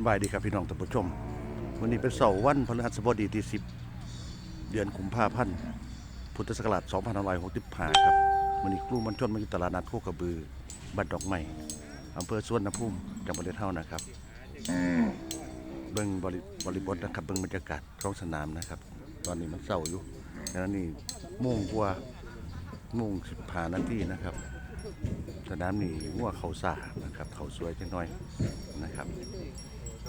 สบายดีครับพี่น้องท่านผู้ชม วันนี้เป็นเสาร์วันพฤหัสบดีที่ 10 เดือนกุมภาพันธ์พุทธศักราช2565ครับวันนี้ครูมันชนมาอยู่ตลาดนัดโคกระบือบ้านดอกไม้อำเภอสวนภูมิจังหวัดเลยเท่านะครับ เบิ่งบริบริบทนะครับเบิ่งบรรยากาศท้องสนามนะครับ ตอนนี้มันเศร้าอยู่ดังนั้นนี่มุ่งกว่ามุ่งสิบผ่านาทีนะครับสนามนี่งัวเขาสานะครับ เขาสวยจังน้อยนะครับ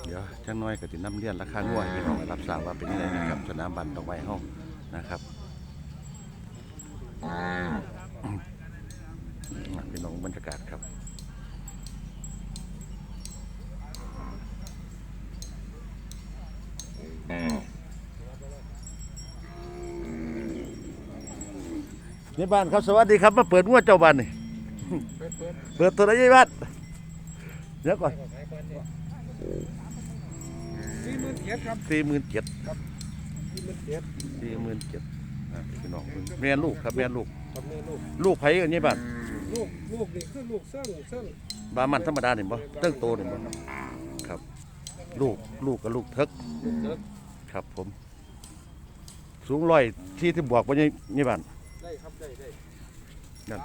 เดี๋ยวจังน้อยก็จะนำเรียนราคางัวให้พี่น้องรับทราบว่าเป็นยังไงนะครับสนามบันดอกไม้เฮานะครับพี่น้องบรรยากาศครับในบ้านครับสวัสดีครับมาเปิดงวดเจ้าบ้านนี่เปิดตัวไหนยี่บ้านเดี๋ยวก่อน มื่นเจ็ดครับสี่หมื่นเจ็ดสี่หมื่นเจ็ดสี่หมื่นเจ็ดพี่น้องแม่ลูกครับแม่ลูกกับแม่ลูกลูกไผ่กันยี่บ้านลูกลูกนี่คือลูกเส้นเส้นบามันธรรมดาเนี่ยบ่เติ้งโตเนี่ยบ่ครับ ลูกลูกกับลูกเทิกลูกเด็กครับผม สูงร้อยที่ที่บวกว่ายี่ยี่บ้านได้ครับได้ได้นั่น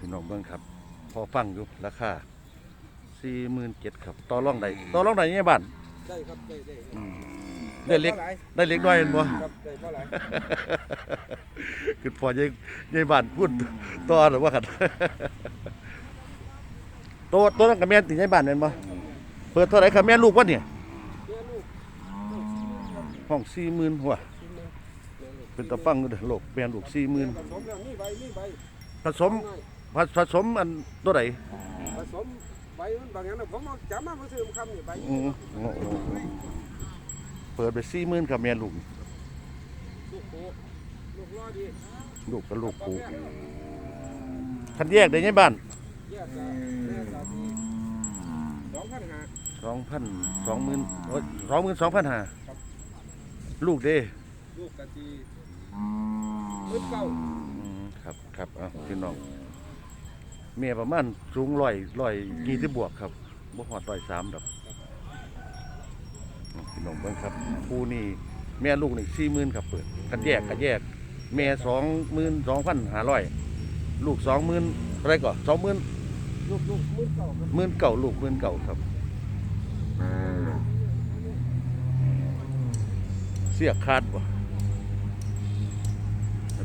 พี่น้องเบิ่งครับ พอฟังอยู่ราคาสี่หมื่นเจ็ดครับต่อรองใดต่อรองใดยี่บ้านได้ครับได้ได้ได้เล็กท่าหร่ได้เล็กน้อยเห็นบ่ครับได้เท่าไหร่คือพอยายยายบ้านพูดต่อหรือว่ากันตัวตัวนั้นกับแม่นติยายบ้านเห็นบ่เปิดเท่าไหร่กับแม่ลูกวะเนี่ยแม่ลูกลูกสี่หมื่นครับห้องสี่หมื่นหัวสี่หมื่นแม่ลูกเป็นตะฟังอยู่เด้อโลกแม่ลูกสี่หมื่นผสม แล้วนี่ใบนี่ใบผสมผผสมอันตัวไหนผสมใบมันบางอย่างนะผมเอาจับมาเพื่อซื้อมาคำนี่ใบอืมโอ้โหเปิดไปสี่หมื่นกับแม่ลูกลูกโคลูกรอดีลูกกับลูกปูคันแยกได้ยังบ้านแยกกันแยกกันที่สองพันห้าสองพันสองหมื่นสองหมื่นสองพันห้าครับลูกเด้ลูกกะจีหมื่นเก้าอืมครับครับเอาพี่น้อง เมียประมาณสูงร้อยร้อยยี่สิบบวกครับบ่หอดร้อยสามดอกพี่น้องเบิ่งครับผู้นี่แม่ลูกนี่สี่หมื่นครับเปิดกันแยกกันแยก แม่สองหมื่นสองพันห้าร้อยลูกสองหมื่นอะไรก่อนสองหมื่นลูกลูกหมื่นเก้าครับหมื่นเก่าลูกหมื่นเก่าครับเสียขาดบ่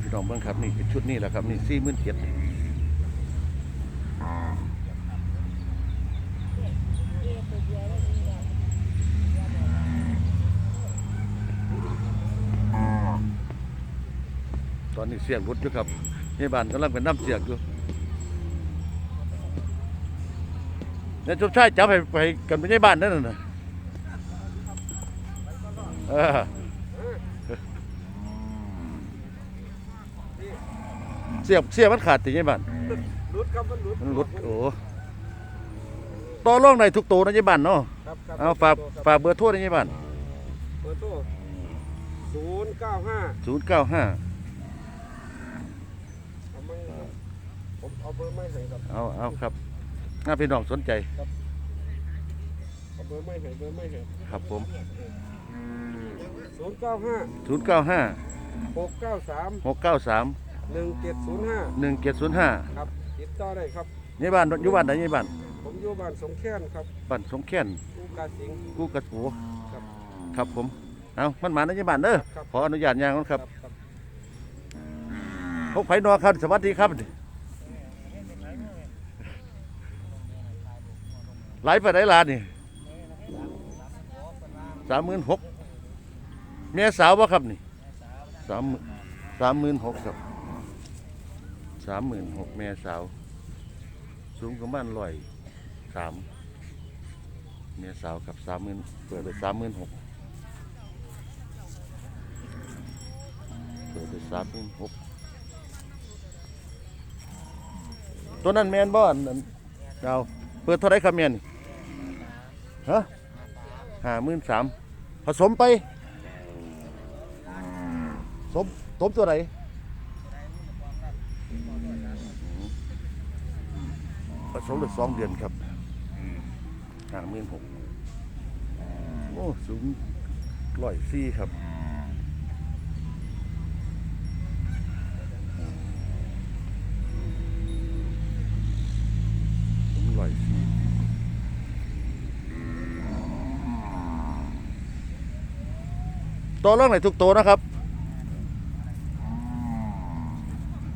พี่น้องเบิ่งครับนี่ชุดนี้แหละครับนี่สี่หมื่นเจ็ด ตอนนี้เสียงรุดอยู่ครับนี่บ้านกำลังเป็นน้ำเสียงอยู่เนี่ยจุบชายจับให้ไปกันไปในบ้านนั่นน่ะเออเสียบเสียบมันขาดติไงบ้านรุดครับมันรุดมันหลุดโอ้ต่อรองในทุกตัวนะไงบ้านเนาะครับครับเอาฝากฝากเบอร์โทรนะไงบ้านเบอร์โทรศูนย์เก้าห้าศูนย์เก้าห้าเอาไม่ผม เอาเบอร์ไม่ให้ครับเอาเอาครับถ้าพี่น้องสนใจเอาเบอร์ไม่ให้เบอร์ไม่ให้ครับผม ศูนย์เก้าห้าศูนย์เก้าห้าหกเก้าสามหกเก้าสามหนึ่งเจ็ดศูนย์ห้าหนึ่งเจ็ดศูนย์ห้าครับติดต่อได้ครับไงบ้านอยู่บ้านไหนไงบ้านผมอยู่บ้านสงแค้นครับบ้านสงแค้นลูกกาสิงห์ กูกระสูครับครับผม เอามันมาในไงบ้านเด้อครับ ขออนุญาตยางก่อนครับครับพวกไผ่นอครับ สวัสดีครับ หลไปไหนลานนี่สามหมื่นหกเมียสาวบ่ครับนี่สามสามหมื่นหกครับสามหมื่นหกเมียสาว สูงประมาณร้อยสามเมียสาวครับสามหมื่นเปิดไปสามหมื่นหกเปิดไปสามหมื่นหกตัวนั้นแมนบ่อนนั้นเอาเปิดเท่าไรครับแมนนี่ ฮะห้าหมื่นสามผสมไปสมสมตัวไหนผสมได้สองเดือนครับห่างหมื่นหกโอ้สูงร้อยสี่ครับสูงร้อยสี่ ตัวเรื่องไหนทุกตัวนะครับ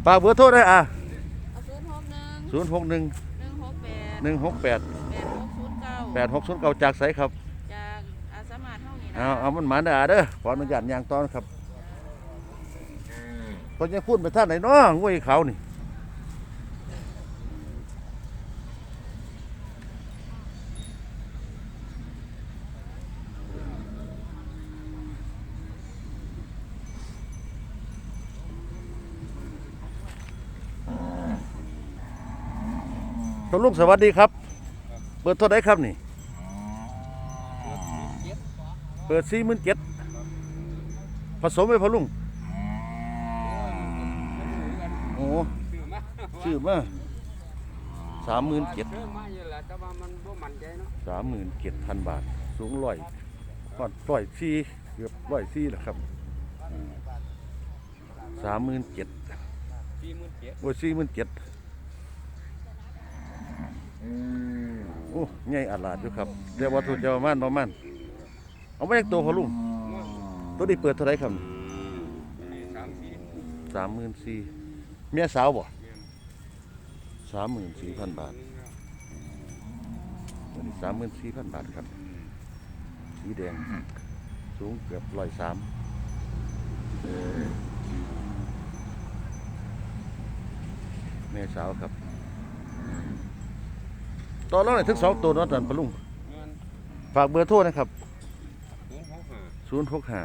ฝากเบอร์โทรได้อะเอาศูนย์หกหนึ่งศูนย์หกหนึ่งหนึ่งหกแปดหนึ่งหกแปดแปดหกศูนย์เก้าแปดหกศูนย์เก้าจากไสครับ จากอาสามาเท่านี้นะเอาเอามันหมาเด้อเด้อขออนุญาตยางตอนครับตอนยังพูดไปท่านไหนเนาะงวยเขานี่ ลุงสวัสดีครับ เปิดเท่าไหรครับนี่ เปิดสี่หมื่นเจ็ดผสมไปพะลุงโอ้ชื่อมาสามหมื่นเจ็ดเรื่องมาอยู่แหละแต่ว่ามันบ่มั่นใจเนาะสามหมื่นเจ็ดพันบาท สูงร้อยก็ร้อยสี่เกือบร้อยสี่แหละครับสามหมื่นเจ็ดสี่หมื่นเจ็ดโอ้ยสี่หมื่นเจ็ดโอ้ใหญ่อลาดอยู่ครับเรียกว่าถูกจะประมาณประมาณเอาไม่ยักตัวพะลุงตัวนี้เปิดเท่าไรครับสามสี่สามหมื่นสี่เมียสาวบ่สามหมื่นสี่พันบาทตัวนี้สามหมื่นสี่พันบาทครับ สีแดง สูงเกือบร้อยสามแม่สาวครับ ตอนแรกเลยถึงสองตัวเนอะตอนพะลุงเงินฝากเบอร์โทรนะครับศูนย์หกห้าศูนย์หกห้า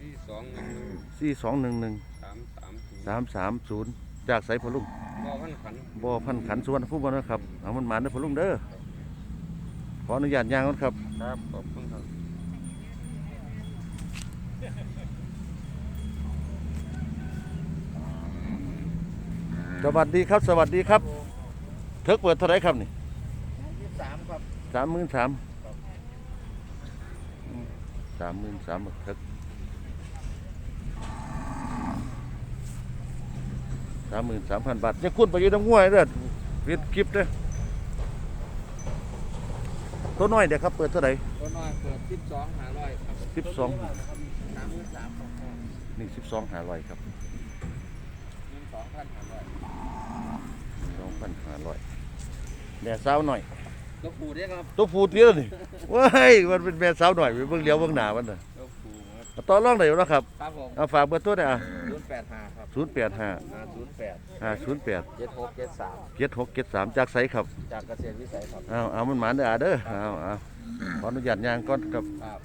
สี่สองหนึ่งหนึ่งสี่สองหนึ่งหนึ่งสามสามศูนย์สามสามศูนย์จากไสพะลุง บ่พันขัน บ่อพันขันสวนผู้บ่นะครับเอามันมาเด้อพะลุงเด้อขออนุญาตย่างก่อนครับ ครับขอบคุณครับ สวัสดีครับ สวัสดีครับเทิกเปิดเท่าไหรครับนี่ยี่สามครับ สามหมื่นสามสามหมื่นสามเทิกสามหมื่นสามพันบาทยังคุ้นไปอยู่น้ำง่วยเด้อเวียดคลิปเด้อตัวน้อยเดี๋ยวครับเปิดเท่าไหรตัวน้อยเปิดสิบสองห้าร้อยครับสิบสองสามหมื่นสามครับนี่สิบสองหาร้อยครับหนึ่งสองพันห้าร้อยสองพันห้าร้อยแม่สาวหน่อย ตัวผูเนี่ยครับตัวผูเตี้ยนี่ว้ายมันเป็นแม่สาวหน่อยไปเบิ่งเลี้ยวเบิ่งหน้ามันน่ะตัวผูครับเอาต่อรองได้อยู่แล้วครับครับผมเอาฝากเบอร์โทรได้อะศูนย์แปดห้าครับศูนย์แปดห้าห้าศูนย์แปดห้าศูนย์แปดเจ็ดหกเจ็ดสามเจ็ดหกเจ็ดสามจากไสครับจากเกษตรวิสัยครับ เอาเอามันหมานเด้ออะเด้อเอาเอาขออนุญาตย่างก่อนครับ ครับ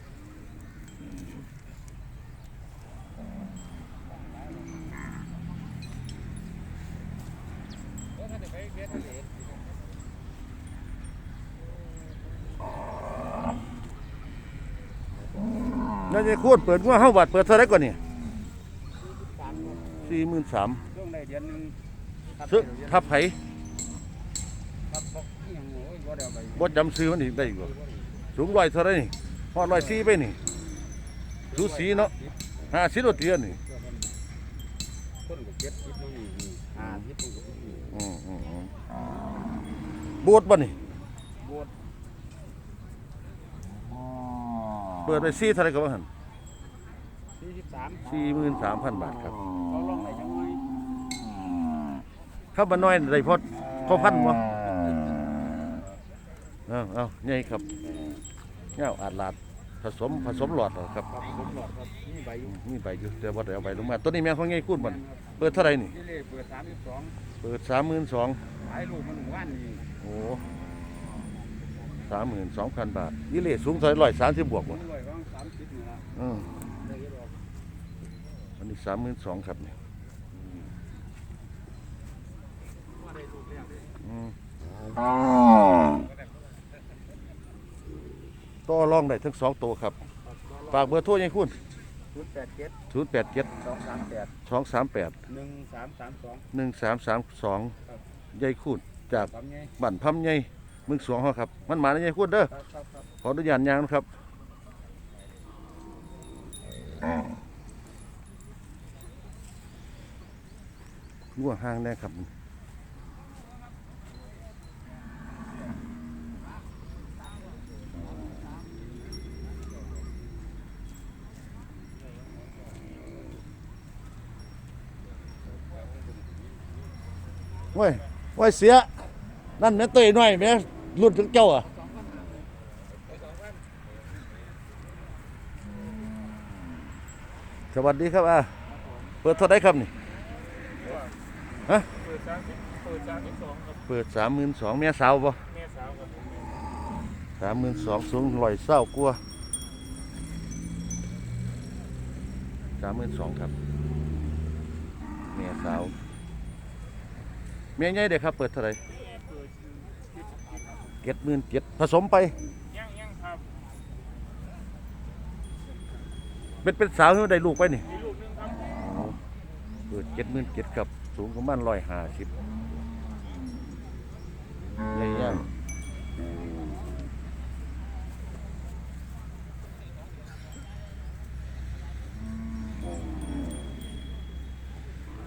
นั่นจะ คูดเปิดว่าเฮาบัตรเปิดเท่าไหรก่อนนี่สามสี่หมื่นสามช่วงในเดือนหนึงครับซื้อเดือนทับไผครับบอกอิหยังโอ้ยบ่ได้เอาไปบ่จำซื้อมันอีกได้อีกบ่สูงร้อยเท่าไหรนี่ฮอดร้อยสี่ไปนี่ดูสีเนาะ ห้าสิบโลเตียนี่ต้นกับเจ็ดสิบเนาะนี่นี่ห้าสิบต้นกับนี่อืมอืมอืมบวชบ่นี่บวช เปิดไปสี่เท่าไหรก็ว่าหันสี่สิบสามสี่หมื่นสามพันบาทครับเขาลงได้จังไงเข้ามาน้อยได้พอพอพันบ่เอาเอาใหญ่ครับเงาอาดลาดผสมผสมหลอดเหรอครับครับผมหลอดครับนี่ใบอยู่มีใบอยู่แต่ว่าได้เอาใบลงมาตัวนี้แม่เขาใหญ่คุ้นบ่นเปิดเท่าไหรนี่นี่เลยเปิดสามสิบสองเปิดสามหมื่นสองขายลูกมันหมู่บ้านนี่โอ้ สามหมื่นสองพันบาทนี่เลสูงเท่าไหร่ร้อยสามสิบบวกผบ่มรวยก็สามสิบนี่ละอืมได้เยอะหรอกอันนี้สามหมื่นสองครับนี่ว่าได้ลูกแล้วอืมต่อรองได้ทั้งสองตัวครับ ฝากเบอร์โทรยังคุณศูนย์แปดเจ็ดศูนย์แปดเจ็ดสองสามแปดสองสามแปดหนึ่งสามสามสองหนึ่งสามสามสองครับยายคูดจากทำไงบ้านพำใหญ่เมืองสวงเฮาครับ มันมาได้ยังคุณเด้อขออนุญาตยางนะครับงัวห้างแน่ครับโว้ยโว้ยเสีย นั่นแม่เตยหน่อยแม่ รุ่นถึงเจ้าอะสวัสดีครับอ่าเปิดเท่าไดครับนี่ฮะเปิดสามเปิดสามสิบสองครับเปิดสามหมื่นสองเมียสาวบ่แม่สาวครับผมสามหมื่นสองสูงลอยเศร้ากลัวสามหมื่นสองครับเมียสาวเมียใหญ่เด็กครับ เปิดเท่าไหร เจ็ดหมื่นเจ็ดผสมไปย่างย่างครับเป็นเป็นสาวที่ได้ลูกไปนี่มีลูกหนึงครับเปิดเจ็ดหมื่นเจ็ดครับ สูงประมาณร้อยห้าสิบใหญ่ย่าง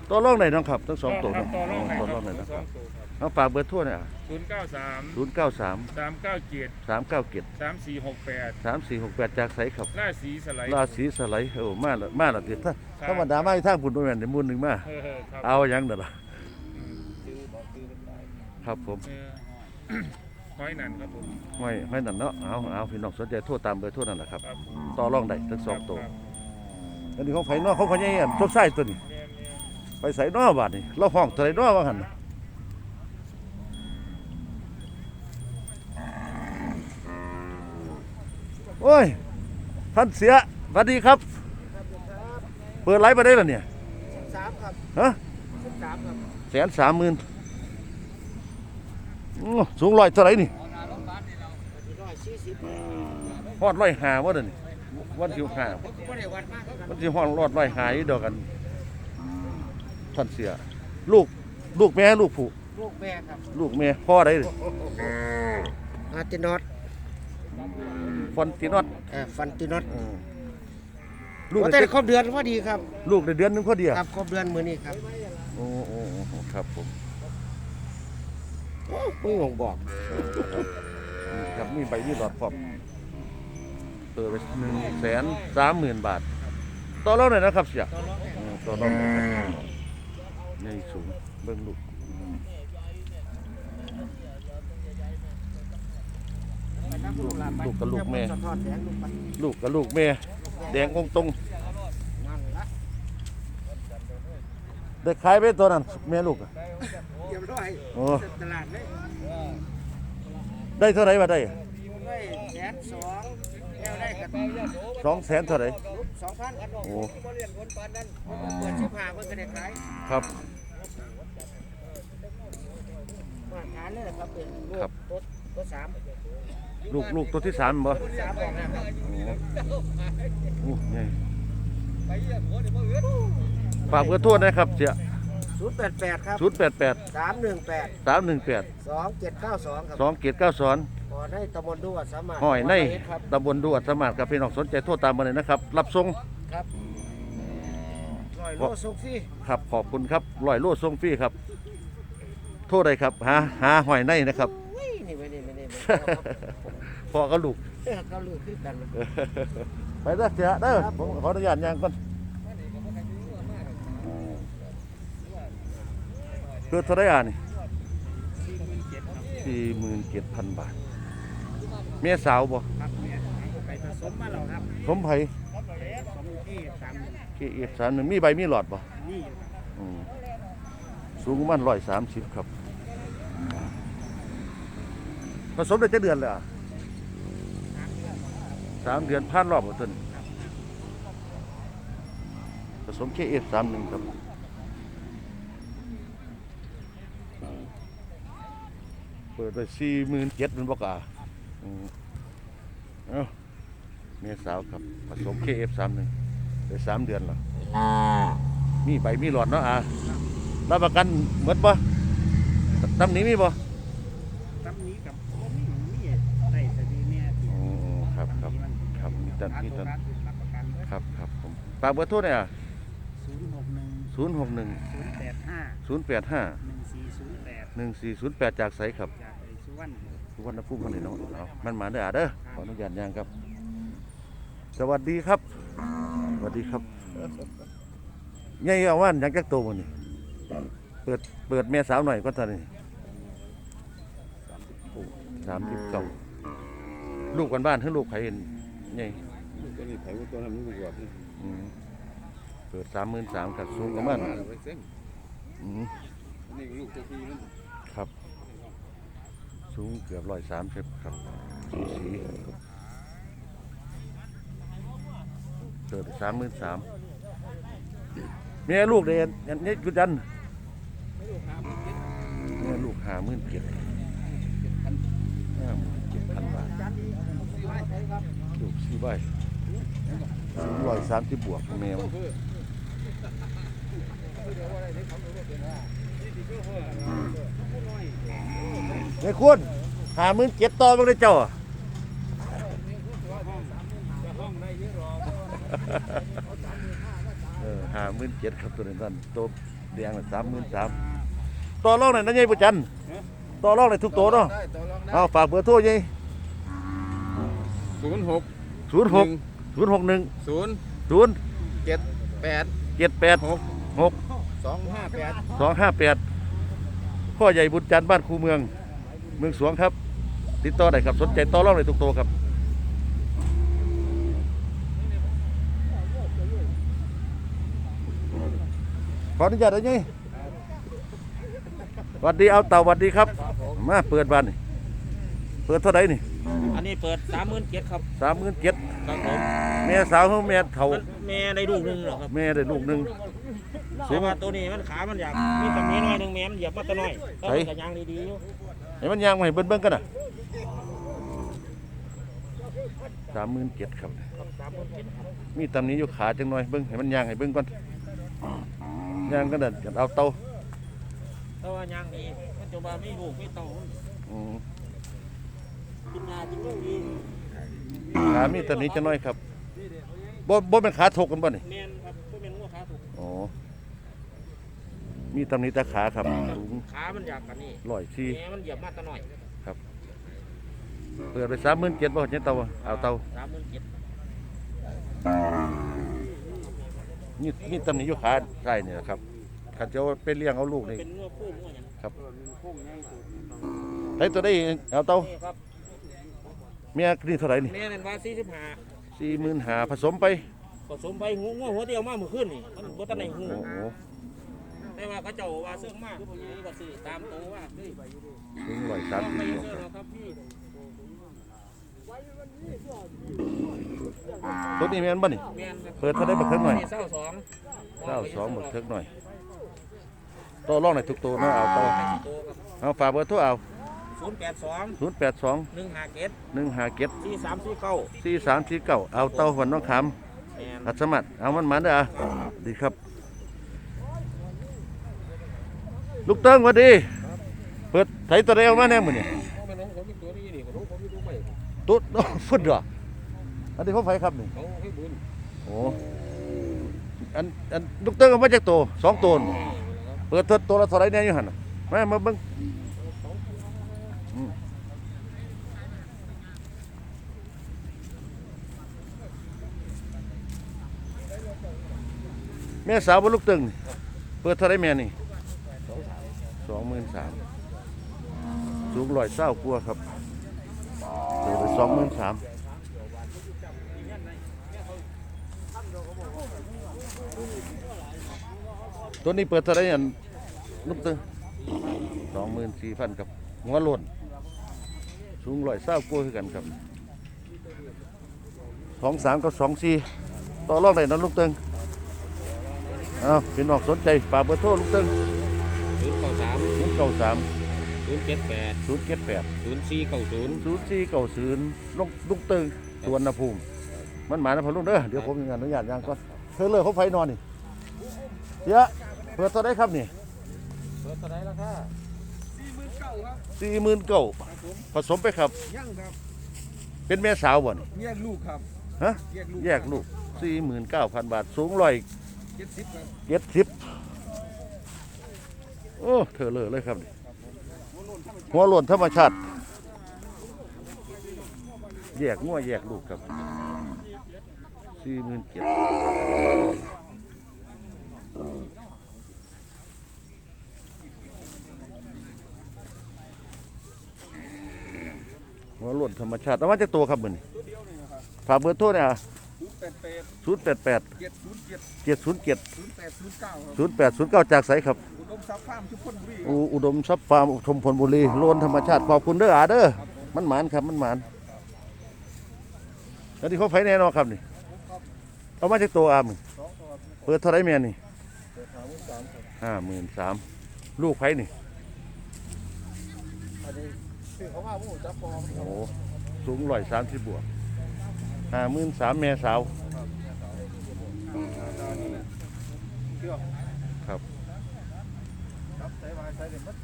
ตัวร่องไหนน้องครับทั้งสองตัวครัเนาะบต่อรองให้ตัวคร่รัอบงไหนนะสคอรับงตัวครับ เอาฝากเบอร์ทั่วเนี่ย ศูนย์เก้าสามศูนย์เก้าสามสามเก้าเจ็ดสามเก้าเจ็ดสามสี่หกแปดสามสี่หกแปดจากไสครับล่าสีสไลด์ ราศีสไลด์โอ้มาละมาละติดถ้าครับ ธรรมดามาที่ทางพุ่นบ่แม่นได้มุ่นหนึงมาเออครับเอาหยังเด้อล่ะซื้อบอกซื้อเป็นไรครับผมเออห้อยนั่นครับผมห้อยห้อยนั่นเนาะเอาเอาพี่น้องสนใจโทรตามเบอร์โทรนั่นแหละครับครับต่อรองได้ทั้งสองตัวครับอันนี้ของไผเนาะของพ่อใหญ่อันทบไส้ตัวนี้ แม่นแม่นไปใส่เนาะบาดนี้เราห้องเท่าไหร่เนาะว่าหั่นน่ะ โอ้ย ท่านเสียสวัสดีครับ เปิดไลฟ์มาได้แล้วเนี่ยสามครับฮะสามครับแสนสามหมื่นสูงร้อยเท่าไหรนี่ร้อยสี่สิบฮอดร้อยหาว่าเดี๋ยวนี้วันที่หาก็ได้วัดมากครับวันที่ฮอดรอดร้อยหาอยู่เดียวกัน ท่านเสีย ลูกลูกแม่ลูกผู้ลูกแม่ครับ ลูกแม่พ่อได้อาร์ตินอต ฟอนตินอตเอ่อฟันตินอตลูกแต่ได้ครบเดือนพอดีครับลูกได้เดือนหนึงพอดีอะครับครบเดือนมือนี้ครับโอ้โอ้โอ้ครับผมโอ้ไม่งงบอกครับมีใบมีหลอดพร้อมเปิดไปหนึ่งแสนสามหมื่นบาท ต่อรองหน่อยนะครับเสียเออต่อรองหน่อยครับนี่สูงเบิ่งลูก ลูกกับลูกแม่ สะท้อนแสงลูกไปลูกกับลูกแม่ แดงองตรงนั่นละได้ขายไปตัวนั้นแม่ลูกอะเรียบร้อยโอ้ตลาดเลยได้เท่าไหร่มาได้ได้แสนสองแก้วได้กันสองแสนเท่าไหร่สองพันกันโอ้บ่เรียนคนปานนั้นเปิดชิบหาเพิ่นก็ได้ขายครับมาทานเลยนะครับเป็นลูกครับตัวตัวสาม ลูกลูกตัวที่สามบ่ตัวสามบอกนะครับโอ้ใหญ่ฝากเบอร์โทรนะครับเสียศูนย์แปดแปดครับศูนย์แปดแปดสามหนึ่งแปดสามหนึ่งแปดสองเจ็ดเก้าสองครับสองเกียรติเก้าสอนขอให้ตำบลดูวัดสามารถห้อยในครับตำบลดูอัดสมาร์ทกับพี่น้องสนใจโทรตามมาเลยนะครับ รับส่งครับร้อยโลสุกซี่ครับขอบคุณครับร้อยโลส่งฟรีครับ โทษได้ครับหาหาหอยในนะครับ อุ้ยนี่ไม่นี่ไม่นี่ไม่พ่อกับลูกนี่เขาลือขึ้นกันไปเด้อเสียเด้อผมขออนุญาตย่างก่อนเกิดเท่าไหรอะนี่สี่หมื่นเจ็ดพันบาท เมียสาวบ่ครับเนี่ยไปผสมมาแล้วครับผมไผ่สองที่สามเคเอสามหนึ่งมีใบมีหลอดบ่นี่อยู่ครับอืมสูงประมันร้อยสามสิบครับ ผสมได้จะเดือนเลยอะสามเดือนผ่านรอบหมดต้นผสมเคเอสามหนึ่งครับเปิดไปสี่หมื่นเจ็ดเป็นบกอะอืมเอ้าเมียสาวครับผสมเคเอฟสามหนึ่งได้สามเดือนแล้วมีใบมีหลอดเนาะอะรับประกันหมดปะตำหนี้มีปะ มตันมีตันรับประกันเด้อครับครับผมฝากเบอร์โทรเนี่ยศูนย์หกหนึ่งศูนย์หกหนึ่งศูนย์แปดห้าศูนย์แปดห้าหนึ่งสี่ศูนย์แปดหนึ่งสี่ศูนย์แปดจากไสครับจากไอ้สุวรรณสุวรรณภูมิคนนี้เนาะเอามันมาเด้ออะเด้อขออนุญาตย่างครับ สวัสดีครับ สวัสดีครับใหญ่เอาว่านอยากจักโตมันนี่เปิดเปิดแม่สาวหน่อยก็ตอนนี้สามสิบเก้าลูกกันบ้านทั้งลูกไผเห็นใหญ่ ตัวนี้ไผว่าตัวนั้นมันก็บวชนี่อืมเปิดสามหมื่นสามกับสูงกันบ้านมาแล้วไปเส้นอืมอันนี่ลูกตัวพี่มันครับ สูงเกือบร้อยสามสิบครับสีสีเปิดสามหมื่นสามแม่ลูกเดนอันนี้กุดันแม่ลูกหาหมื่นเจ็ดห้าหมื่นเจ็ดพันบาทสี่ไว้ใช่ครับลูกสี่ใบ สูงร้อยสามสิบบวกแมวไอ้คุณหาหมื่นเจ็ดต่อมาเลยเจ้าอะเออหาหมื่นเจ็ดครับตัวนี้ท่านตัวแดงสามหมื่นสามต่อรองหน่อยนะยายประจันต่อรองหน่อยทุกตัวเนาะได้ต่อรองได้เอาฝากเบอร์โทรยายศูนย์หกศูนย์หก ศูนย์หกหนึ่งศูนย์ศูนย์เจ็ดแปดเจ็ดแปดหกหกสองห้าแปดสองห้าแปดพ่อใหญ่บุญจันทร์บ้านคูเมือง เมืองสวงครับ ติดต่อได้ครับสนใจต่อรองเลยทุกตัวครับขออนุญาตได้ยังสวัสดีเอาเต่าสวัสดีครับ มาเปิดบ้านนี่เปิดเท่าไหร่นี่ อันนี้เปิดสามหมื่นเจ็ดครับสามหมื่นเจ็ด ครับผมแม่สาวเขาแม่เฒ่ามันแม่ได้ลูกหนึ่งเหรอครับแม่ได้ลูกหนึ่ง สูแต่ง ว่าตัวนี้มันขามันอยากมีตำหนิหน่อยหนึ่งแม่มันเหยียบมาแตะน้อยแล้วมันก็ยางดีๆอยู่ให้มันยางมาให้เบิ้งเบิ้งกันนะสามหมื่นเจ็ดครับ ครับสามหมื่นเจ็ดครับมีตำหนี้อยู่ขาจังหน่อยเบิ้งให้มันยางให้เบิ้งก่อนยางกันเดินกันเอาเตาแต่ว่ายางดีมันจะว่าไม่ลูกไม่โตมันอืมกินยากินลูกดี ขามีตำหนี้จังหน่อยครับบ่บ่เป็นขาถกกันบ่นี่แม่นครับพวกแม่นงัวขาถูกอ๋อมีตำหนี้ตาขาครับสูงขามันอยากกันนี่ร้อยสี่แม่มันเหยียบมาแตะน้อยเปิดไปสามหมื่นเจ็ดบ่เนี่ยเตาเอาเตาสามหมื่นเจ็ดมีมีตำหนี้อยู่ขาใช่นี่แหละครับขันจะเอาไปเลี้ยงเอาลูกนี่เป็นงัวคู่งัวหยังใช้ตัวได้เอาเตา นี่ครับ เมียนี่เท่าไหร่นี่แม่นั่นว่าสี่สิบห้าสี่หมื่นหาผสมไปผสมไปหูงัวหัวเดียวมาเมื่อคืนนี่มันบ่ทันได้หูโอ้โหแต่ว่าเขาเจ้าว่าเสื่องมากนี่ก็ซื้อตามโตว่าเฮ้ยถึงร้อยสามต้องสิบไปบวกเสื่องหรอกครับพี่ตัวนี้แม่นบ่นี่ แม่นครับเปิดเท่าได้บักเทิงหน่อยเศร้าสองเก้าสองบักเทิงหน่อยต่อรองในอยทุกตัวเนาะเอาต่อโตครับเอาฝากเบอร์โทรเอา ศูนย์แปดสองศูนย์แปดสองหนึ่งห้าเจ็ดหนึ่งห้าเจ็ดสี่สามสี่เก้าสี่สามสี่เก้าเอาเต้าหัวน้องขามแม่นอัศมัดเอามันมาเด้ออะดีครับ ลูกเติ้งหวัดดี เปิดไถตัวเดียวมาแน่มือนี่เขาเป็นน้องเขาเป็นตัวนี้นี่เขาเขาอยู่ตรงไหนตุ๊ดฟุดเหรออันนี้เขาไฟครับนี่เขาให้บุญโอ้อันอันลูกเติ้งเอามาจากตัวสองตัวนี่เปิดตัวตัวละเท่าไหรเนี่ยอยู่หันน่ะมามาเบิ้ง แม่สาวบนลูกติ้งเปิดเท่าไรแม่นี่สองหมื่นสามสูงร้อยเศร้ากลัวครับเปิดไปสองหมื่นสามตัวนี้เปิดเท่าไหรอันลูกติ้งสองหมื่นสี่พันครับหัวโล้นสูงร้อยเศร้ากลัวคือกันครับสองสามกับสองสี่ต่อรองได้เนาะลูกติ้ง เอาพี่น้องสนใจฝากเบอร์โทรลูกเติ้งศูนย์เก้าสามศูนย์เก้าสามศูนย์เจ็ดแปดศูนย์เจ็ดแปดศูนย์สี่เก้าศูนย์ศูนย์สี่เก้าศูนย์ลูกลูกเติ้งสวนนภูมิ มันหมายนะพอลุงเด้อเดี๋ยวผมมีงานอนุญาตยังก่อนเธอเลยเขาไฟนอนนี่เดี๋ยวเปิดตัวได้ครับนี่เปิดเท่าไหรราคาสี่หมื่นเก้าผสมไปครับยังครับเป็นแม่สาวบ่นี่แยกลูกครับสฮะแยกลูกแยกลูกสี่หมื่นเก้าพันบาทสูงร้อย เจ็ดสิบครับเจ็ดสิบโอ้เธอเลยเลยครับนี่หัวโล้นธรรมชาติ แยกงัวแยกลูกครับสี่หมื่นเจ็ดหัวโล้นธรรมชาติแต่ว่าจะตัวครับมือนฝากเบอร์โทรเนี่ย แปดแปดศูนย์แปดแปดเจ็ดศูนย์เจ็ดเจ็ดศูนย์เจ็ดศูนย์แปดศูนย์เก้าครับศูนย์แปดศูนย์เก้าจากไสครับอุดมทรัพย์ฟาร์มชุมพลบุรีอูอุดมทรัพย์ฟาร์มอุทมพลบุรีโลนธรรมชาติขอบคุณเด้ออาเด้อมันหมานครับมันหมานแล้วที่เขาไผแน่นอนครับนี่เอามาจากตัวอามึงสองตัวครับเปิดเท่าไรแม่นี่เปิดหาวุ้นสามครับห้าหมื่นสามลูกไผนี่อันนี้คือเขาว่าผู้จับฟอร์มโอ้สูงร้อยสามสิบบวก ห้าหมื่นสามแม่สาวเชื่อครับครับใส่วายใส่เด็ดมัด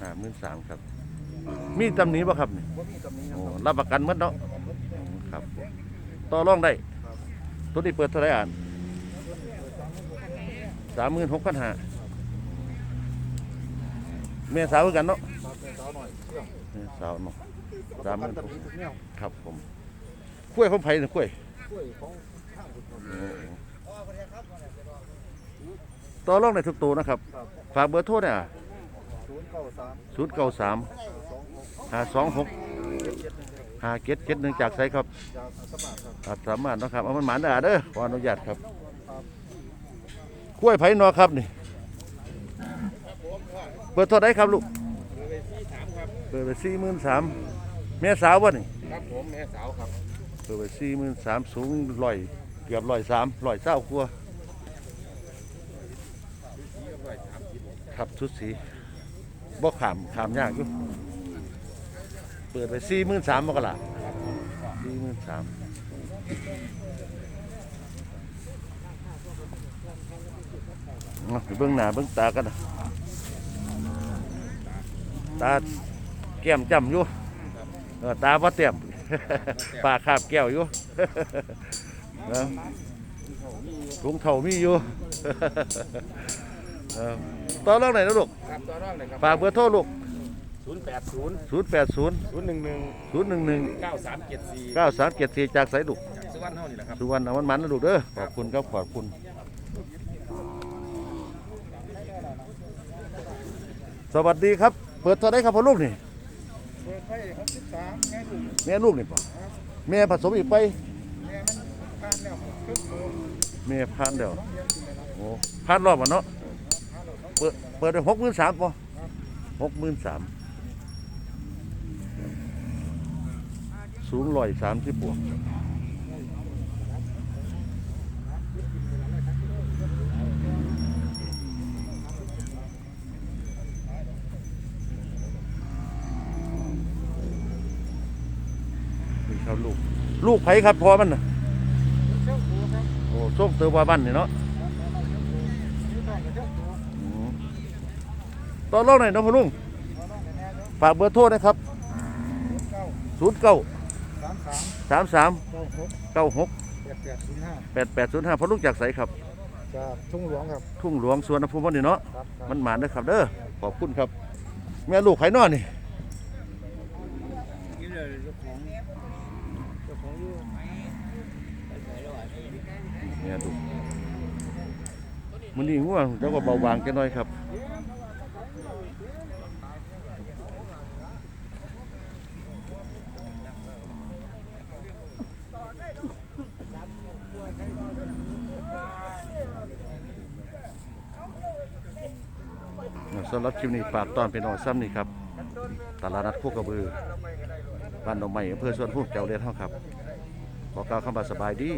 ห้าหมื่นสามครับ มีตำหนิป่ะครับนี่ว่ามีตำหนี้นะโอ้ครับรับประกันหมัดเนาะอืมครับ ต่อรองได้ ตัวนี้เปิดเท่าไรอ่านสามหมื่นหกพันห้าแม่สาวคือกันเนาะมาเป็นสาวหน่อยเชื่อแม่ สาวเนาะสามพันตำหนี้ทุกแนวครับผมกล้วยของไผ่เนี่ยกล้วยช่วยของข้างคุณครับต่อรองได้ทุกตัวนะครับครับ ฝากเบอร์โทรเนี่ยศูนย์เก้าสามศูนย์เก้าสามสองหกห้าสองหกเจ็ดเจ็ดหนึ่งครับห้าเจ็ดเจ็ดหนึ่งจากไสครับยาวสมัครครับอาจสามารถเนาะครับ เอามันหมานได้เด้อขออนุญาตครับกล้วยไผ่นอครับนี่เปิดเท่าไรครับลูกเลยที่สามครับเปิดไปสี่หมื่นสามแม่สาววะนี่ครับผมแม่สาวครับเปิดไปสี่หมื่นสามสูงร้อยเกือบร้อยสามร้อยเศร้ากลัวาครับชุดสีบ่ขามขามยากอยู่เปิดไปสี่หมื่นสามมกราสี่หมื่นสามเบื้องหน้าเบื้องตากันนะตาแก้มจำอยู่เออตาว่าเต็มปากคาบแก้วอยู่นะถุงเท่ามีอยู่เออตอนรองไหนนะลูกครับตัวรอบเลยครับฝากเบอร์โทรลูกศูนย์แปดศูนย์0 8 0ศูนย์หนึ่งหนึ่ง0 1 1เก้าสามเจ็ดสี่9 3 7 4 จากไสลูกสุวรรณเท่านี่แหละครับสุวรรณอมันมันนะลูกเด้อขอบคุณครับขอบคุณสวัสดีครับ เปิดเท่าไรครับพ่อลูกนี่ เปิดไปหกสิบสามแม่ลูกแม่ลูกนี่ป่ะแม่ผสมอีกไปแม่มันทานแล้วครึ่งโลแม่พันเดียวต้องเลี้ยงกินเลยนะโอ้พันรอบอะเนาะเปิดเปิดได้หกหมื่นสามป่ะหกหมื่นสามสูงร้อยสามที่บวก ลูกลูกไผครับพอมันน่ะเจ้าตัวครับโอ้ส้มเตอว่าบ้านนี่เนาะนี่ต้องกับเจ้าตัวอืมตอนรองหน่อยเนาะพ่อลุงเราต้องแน่ๆเนาะฝากเบอร์โทรนะครับเก้า0 9สามสาม3 3เก้าหก9 6แปดแปดศูนย์ห้า8 8 0 5พ่อลุงจากไสครับ จากทุ่งหลวงครับ ทุ่งหลวงสวนภูมิวันนี่เนาะ ครับครับมันหมานเด้อครับเด้อ ขอบคุณครับ แม่ลูกไผนอนนี่นี่เลยเจ้าของเจ้าของอยู่ แม่ลูกมันนี่ง่วงแล้วก็เบาบางแค่น้อยครับสำหรับคลิปนี้ฝากตอนเป็นออซ้ำนี่ครับตลาดนัดโคกระบือบ้านหนองใหม่อำเภอสวนพุ่มเจ้าเลียนเฮาครับขอกล่าวคำว่าสบายดี